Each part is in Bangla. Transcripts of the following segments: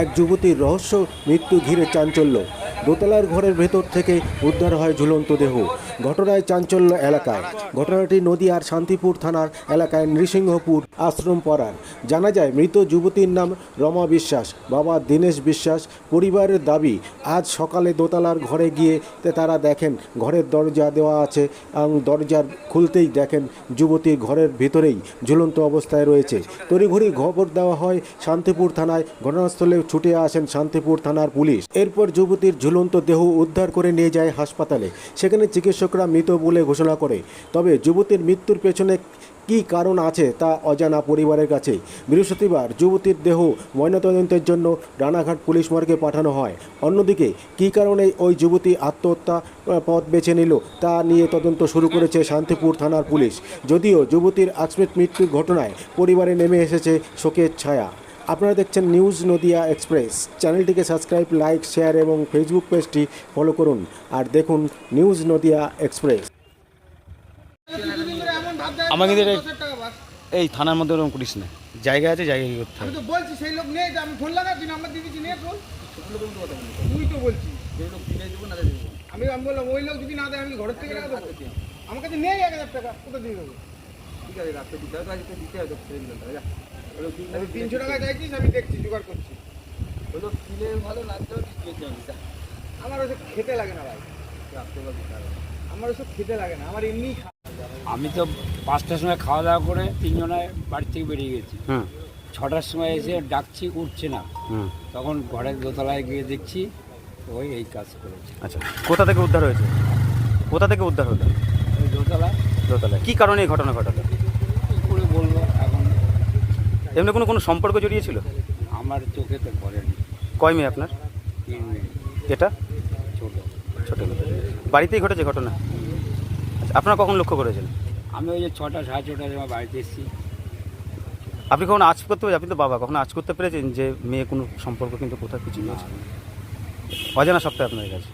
এক যুবতীর রহস্য মৃত্যু ঘিরে চাঞ্চল্য। দোতলার ঘরের ভেতর থেকে উদ্ধার হয় ঝুলন্ত দেহ। ঘটনায় চাঞ্চল্য এলাকায়। ঘটনাটি নদীয়ার শান্তিপুর থানার এলাকায় নৃসিংহপুর আশ্রম পাড়ার। জানা যায়, মৃত যুবতীর নাম রমা বিশ্বাস, বাবা দীনেশ বিশ্বাস। পরিবারের দাবি, আজ সকালে দোতলার ঘরে গিয়ে তারা দেখেন, ঘরের দরজা দেওয়া আছে এবং দরজার খুলতেই দেখেন যুবতী ঘরের ভিতরেই ঝুলন্ত অবস্থায় রয়েছে। তড়িঘড়ি খবর দেওয়া হয়, শান্তিপুর থানায় ঘটনাস্থলে ছুটে আসেন শান্তিপুর থানার পুলিশ। এরপর যুবতীর ঝুলন্ত দেহ উদ্ধার করে নিয়ে যায় হাসপাতালে। সেখানে চিকিৎসকরা মৃত বলে ঘোষণা করে। তবে যুবতীর মৃত্যুর পেছনে কী কারণ আছে তা অজানা পরিবারের কাছে বৃহস্পতিবার যুবতীর দেহ ময়নাতদন্তের জন্য রানাঘাট পুলিশ মর্গে পাঠানো হয়। অন্যদিকে, কী কারণে ওই যুবতী আত্মহত্যা পথ বেছে নিল তা নিয়ে তদন্ত শুরু করেছে শান্তিপুর থানার পুলিশ। যদিও যুবতীর আকস্মিক মৃত্যুর ঘটনায় পরিবারে নেমে এসেছে শোকের ছায়া। আপনারা দেখছেন নিউজ নদিয়া এক্সপ্রেস। চ্যানেলটিকে সাবস্ক্রাইব লাইক শেয়ার এবং ফেসবুক পেজটি ফলো করুন। আর দেখুন নিউজ নদিয়া এক্সপ্রেস। এটা- এই থানার মধ্যে ওরকম করিস না। জায়গা আছে জায়গা কি করতে আমি হবে? তো বলছি সেই লোক নেই আমি ফোন লাগাচ্ছি নাম্বার দিয়ে দিচ্ছি নিয়ে ফোন তুই তো বলছি আমি আমি বললাম ওই লোক যদি না দেয় আমি ঘরের থেকে টাকা দেবো। আমার কাছে নেই এক হাজার টাকা কোথা দিয়ে দেবো? আমি তিনশো টাকা চাইছিস আমি দেখছি জোগাড় করছি। আমার ওসব খেতে লাগে না ভাই। আমার ওসব খেতে লাগে না আমার এমনি আমি তো পাঁচটার সময় খাওয়া দাওয়া করে তিনজনায় বাড়ি থেকে বেরিয়ে গেছি। হুম। ছটার সময় এসে ডাকছি উঠছে না। তখন ঘরের দোতলায় গিয়ে দেখছি ওই এই কাজ করেছে। আচ্ছা কোথা থেকে উদ্ধার হয়েছে? কোথা থেকে উদ্ধার হলো? ওই দোতলা দোতলায়। কী কারণে এই ঘটনা ঘটালো কী করে বলব এখন এমনি কোনো কোনো সম্পর্ক জড়িয়েছিল? আমার চোখে তো পড়েনি। কয় মেয়ে আপনার? তিন এটা? ছোট। ছোট মেয়ে। বাড়িতেই ঘটেছে ঘটনা? আচ্ছা আপনারা কখন লক্ষ্য করেছেন? আমি ওই যে ছটা সাড়ে ছটার সময় বাড়িতে এসেছি। আপনি কখনো আজ করতে পেরেছেন? আপনি তো বাবা কখনো আজ করতে পেরেছেন যে মেয়ে কোনো সম্পর্ক কিন্তু কোথাও কিছু না, হয়েছে অজানা সপ্তাহে আপনাদের কাছে?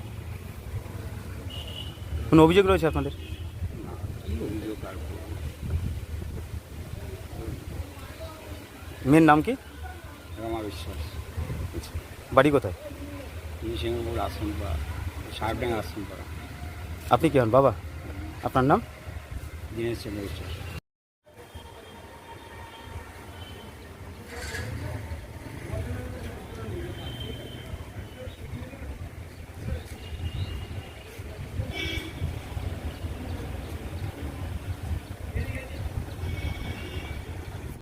কোনো অভিযোগ রয়েছে আপনাদের না, কি অভিযোগ আর করব? মেয়ের নাম কি? রমা বিশ্বাস বাড়ি কোথায়? সিংহপুর আশ্রম পাড়া সাহেবডাঙ্গা আশ্রম পাড়া আপনি কি হন বাবা? আপনার নাম? দীনেশ চন্দ্র বিশ্বাস।